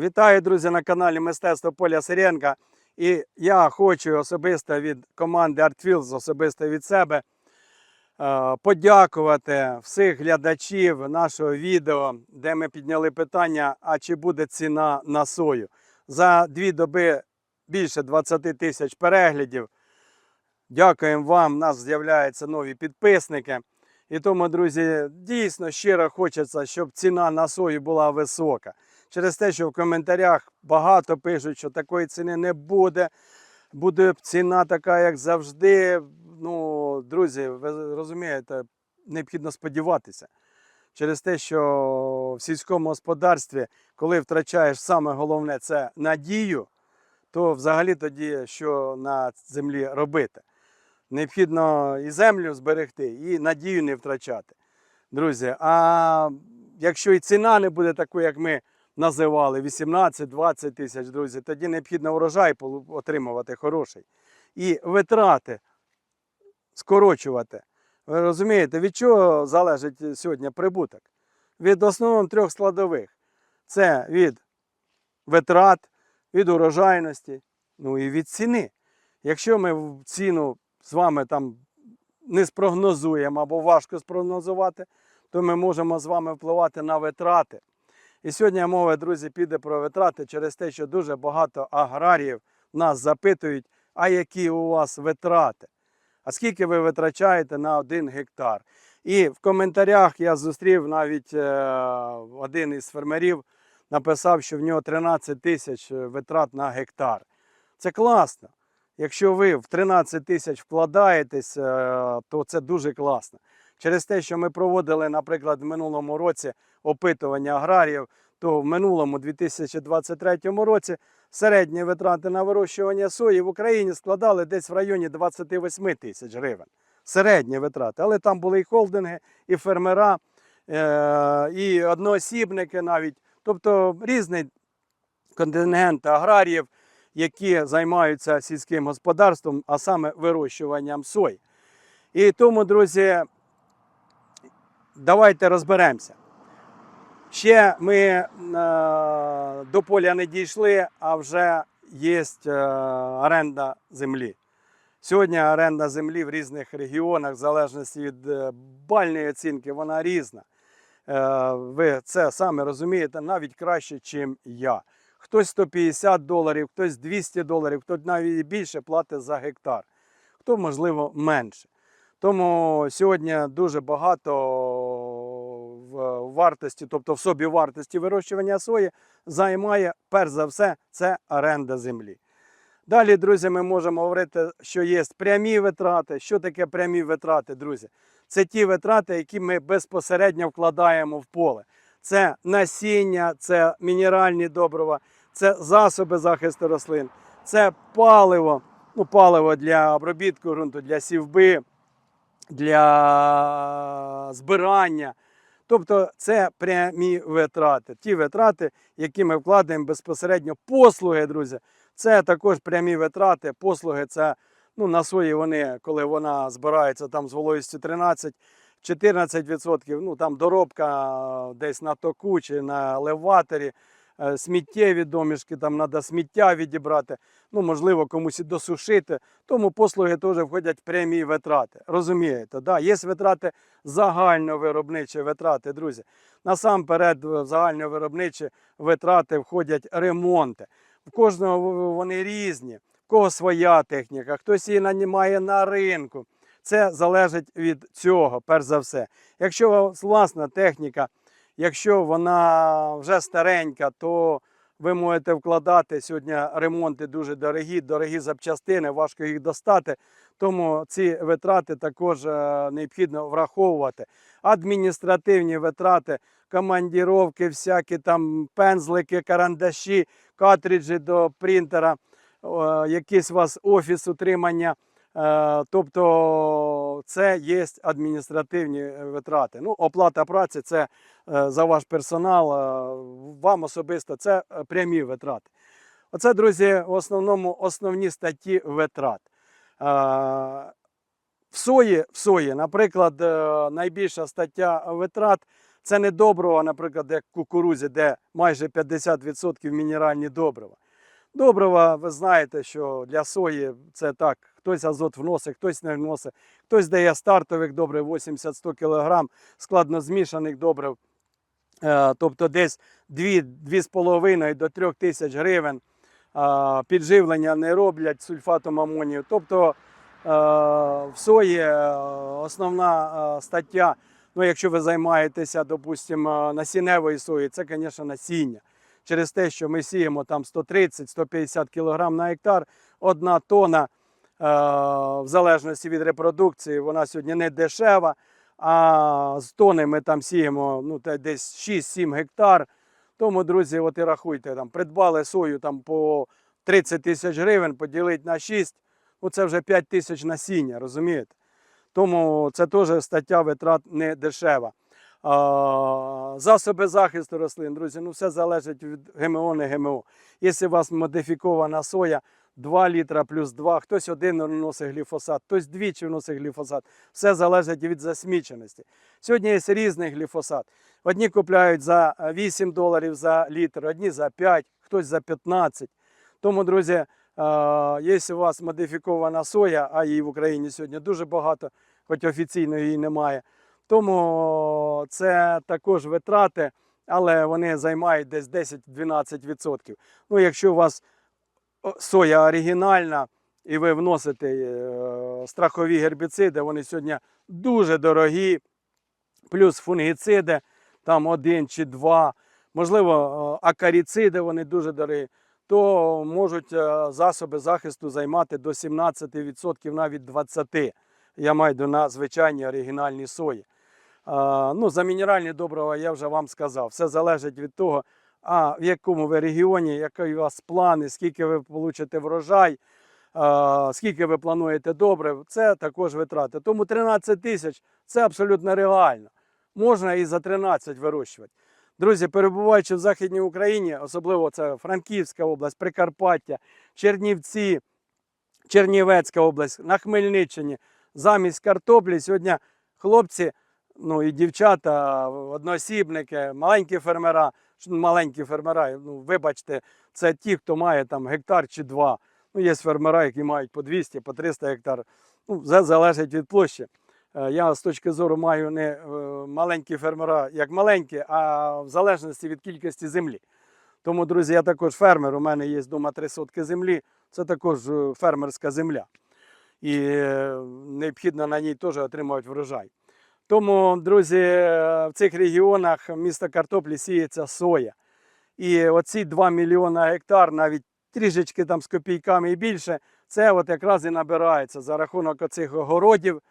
Вітаю, друзі, на каналі Мистецтво Поля Сиренка. І я хочу особисто від команди ArtFields, особисто від себе, е, подякувати всіх глядачів нашого відео, де ми підняли питання, а чи буде ціна на сою. За дві доби більше 20 тисяч переглядів. Дякуємо вам. У нас з'являються нові підписники. І тому, друзі, дійсно щиро хочеться, щоб ціна на сою була висока. Через те, що в коментарях багато пишуть, що такої ціни не буде. Буде ціна така, як завжди. Ну, друзі, ви розумієте, необхідно сподіватися. Через те, що в сільському господарстві, коли втрачаєш саме головне це надію, то взагалі тоді що на землі робити? Необхідно і землю зберегти, і надію не втрачати. Друзі, а якщо і ціна не буде такою, як ми називали 18-20 тисяч, друзі, тоді необхідно урожай отримувати хороший. І витрати скорочувати. Ви розумієте, від чого залежить сьогодні прибуток? Від основно трьох складових: це від витрат, від урожайності, ну і від ціни. Якщо ми ціну з вами там не спрогнозуємо або важко спрогнозувати, то ми можемо з вами впливати на витрати. І сьогодні мова, друзі, піде про витрати через те, що дуже багато аграріїв нас запитують, а які у вас витрати? А скільки ви витрачаєте на один гектар? І в коментарях я зустрів навіть е, один із фермерів написав, що в нього 13 тисяч витрат на гектар. Це класно. Якщо ви в 13 тисяч вкладаєтесь, е, то це дуже класно. Через те, що ми проводили, наприклад, в минулому році опитування аграріїв, то в минулому 2023 році середні витрати на вирощування сої в Україні складали десь в районі 28 тисяч гривень. Середні витрати. Але там були і холдинги, і фермера, е, і одноосібники навіть. Тобто різний контингент аграріїв, які займаються сільським господарством, а саме вирощуванням сої. І тому, друзі, давайте розберемося. Ще ми е, до поля не дійшли, а вже є е, оренда землі. Сьогодні оренда землі в різних регіонах, в залежності від е, бальної оцінки, вона різна. Е, ви це саме розумієте навіть краще, ніж я. Хтось 150 доларів, хтось 200 доларів, хтось навіть більше платить за гектар, хто, можливо, менше. Тому сьогодні дуже багато вартості, тобто в собі вартості вирощування сої, займає перш за все це оренда землі. Далі, друзі, ми можемо говорити, що є прямі витрати. Що таке прямі витрати, друзі? Це ті витрати, які ми безпосередньо вкладаємо в поле. Це насіння, це мінеральні добрива, це засоби захисту рослин, це паливо, ну, паливо для обробітку ґрунту, для сівби, для збирання. Тобто це прямі витрати. Ті витрати, які ми вкладаємо безпосередньо послуги, друзі. Це також прямі витрати. Послуги це ну, на сої вони, коли вона збирається там з вологістю 13. 14%, ну там доробка десь на току чи на леваторі, сміттєві домішки, там треба сміття відібрати, ну можливо комусь і досушити. Тому послуги теж входять в прямі витрати. Розумієте, да? є витрати загальновиробничі витрати, друзі. Насамперед, в загальновиробничі витрати входять ремонти. В кожного вони різні, в кого своя техніка, хтось її нанімає на ринку. Це залежить від цього, перш за все. Якщо у вас власна техніка, якщо вона вже старенька, то ви можете вкладати сьогодні ремонти дуже дорогі, дорогі запчастини, важко їх достати. Тому ці витрати також е, необхідно враховувати. Адміністративні витрати, командіровки, всякі там пензлики, карандаші, картриджі до принтера, якийсь у вас офіс утримання. Е, Тобто це є адміністративні витрати. Ну, оплата праці це е, за ваш персонал, е, вам особисто це е, прямі витрати. Оце, друзі, в основному основні статті витрат. Е, В сої, в сої, наприклад, е, найбільша стаття витрат Це не добрива, наприклад, як кукурузі, де майже 50% мінеральні добрива. Добрива, ви знаєте, що для сої це так, хтось азот вносить, хтось не вносить, хтось дає стартових добрив 80-100 кг, складно змішаних добрив, Е, тобто десь 2,5 до 3 тисяч гривень підживлення не роблять сульфатом амонію. Тобто е, в сої е, основна стаття, ну якщо ви займаєтеся, допустимо, насінневою сої, це, звісно, насіння. Через те, що ми сіємо там 130-150 кг на гектар, одна тона, в залежності від репродукції, вона сьогодні не дешева. А з тони ми там сіємо ну, десь 6-7 гектар. Тому, друзі, от і рахуйте, там, придбали сою там, по 30 тисяч гривень, поділити на 6, ну це вже 5 тисяч насіння, розумієте? Тому це теж стаття витрат не дешева. А, засоби захисту рослин, друзі, ну все залежить від ГМО, не ГМО. Якщо у вас модифікована соя, 2 літра плюс 2, хтось один вносить гліфосат, хтось двічі вносить гліфосат. Все залежить від засміченості. Сьогодні є різний гліфосат. Одні купляють за 8 доларів за літр, одні за 5, хтось за 15. Тому, друзі, е, якщо у вас модифікована соя, а її в Україні сьогодні дуже багато, хоч офіційно її немає, тому це також витрати, але вони займають десь 10-12%. Ну, якщо у вас соя оригінальна і ви вносите е, страхові гербіциди, вони сьогодні дуже дорогі, плюс фунгіциди, там один чи два, можливо, е, акаріциди, вони дуже дорогі, то можуть е, засоби захисту займати до 17%, навіть 20%. Я маю на звичайні оригінальні сої. Ну, за мінеральні добрива я вже вам сказав. Все залежить від того, а в якому ви регіоні, які у вас плани, скільки ви получите врожай, скільки ви плануєте добрив, це також витрати. Тому 13 тисяч це абсолютно реально. Можна і за 13 вирощувати. Друзі, перебуваючи в Західній Україні, особливо це Франківська область, Прикарпаття, Чернівці, Чернівецька область, на Хмельниччині, замість картоплі сьогодні хлопці, ну і дівчата, одноосібники, маленькі фермера, маленькі фермера, ну вибачте, це ті, хто має там гектар чи два. Ну, є фермера, які мають по 200, по 300 гектар. Ну, це залежить від площі. Е, Я з точки зору маю не е, маленькі фермера як маленькі, а в залежності від кількості землі. Тому, друзі, я також фермер. У мене є вдома три сотки землі. Це також е, фермерська земля. І необхідно на ній теж отримувати врожай. Тому, друзі, е, в цих регіонах міста картоплі сіється соя. І оці 2 мільйона гектар, навіть трішечки там з копійками і більше, це от якраз і набирається за рахунок оцих огородів,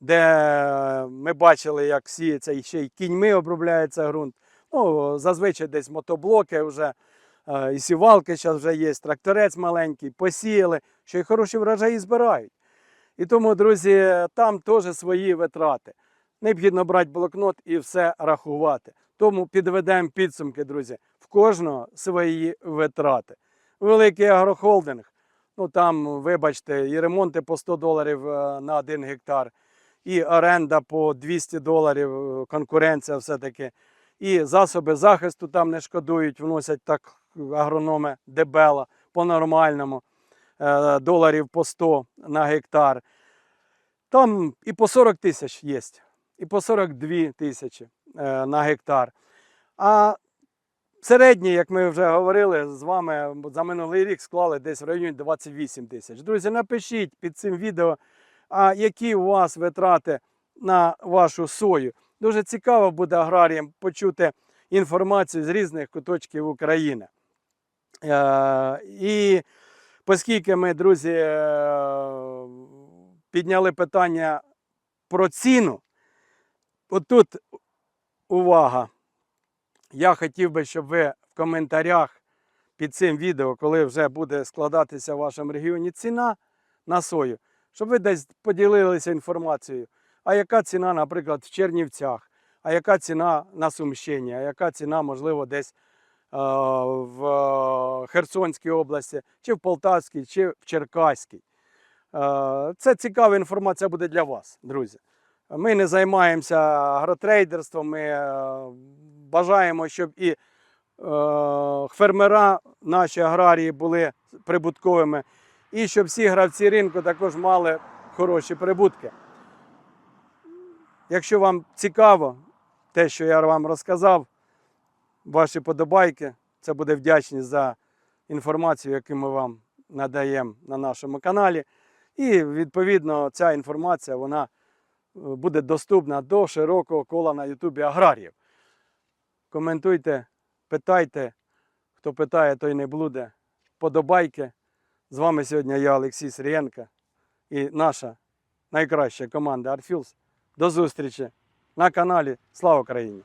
де ми бачили, як сіється і ще й кіньми обробляється ґрунт. Ну, зазвичай десь мотоблоки вже, е, і сівалки зараз вже є, тракторець маленький, посіяли, що й хороші врожаї збирають. І тому, друзі, там теж свої витрати. Необхідно брати блокнот і все рахувати. Тому підведемо підсумки, друзі. В кожного свої витрати. Великий агрохолдинг, ну там, вибачте, і ремонти по 100 доларів е, на один гектар, і оренда по 200 доларів, е, конкуренція все-таки. І засоби захисту там не шкодують, вносять так агрономи дебела по-нормальному, е, доларів по 100 на гектар. Там і по 40 тисяч є, і по 42 тисячі е, на гектар. А середній, як ми вже говорили з вами, за минулий рік склали десь в районі 28 тисяч. Друзі, напишіть під цим відео, а які у вас витрати на вашу сою. Дуже цікаво буде аграріям почути інформацію з різних куточків України. Е, і оскільки ми, друзі, е, підняли питання про ціну, отут увага. Я хотів би, щоб ви в коментарях під цим відео, коли вже буде складатися в вашому регіоні ціна на сою, щоб ви десь поділилися інформацією. А яка ціна, наприклад, в Чернівцях, а яка ціна на Сумщині, а яка ціна, можливо, десь е, в е, Херсонській області, чи в Полтавській, чи в Черкаській. Е, Це цікава інформація буде для вас, друзі. Ми не займаємося агротрейдерством. Ми е, бажаємо, щоб і е, фермера, наші аграрії були прибутковими, і щоб всі гравці ринку також мали хороші прибутки. Якщо вам цікаво те, що я вам розказав, ваші подобайки, це буде вдячність за інформацію, яку ми вам надаємо на нашому каналі. І відповідно ця інформація вона буде доступна до широкого кола на Ютубі аграріїв. Коментуйте, питайте. Хто питає, той не блуде. Подобайки. З вами сьогодні я, Олексій Сирієнко і наша найкраща команда Artfuels. До зустрічі на каналі. Слава Україні!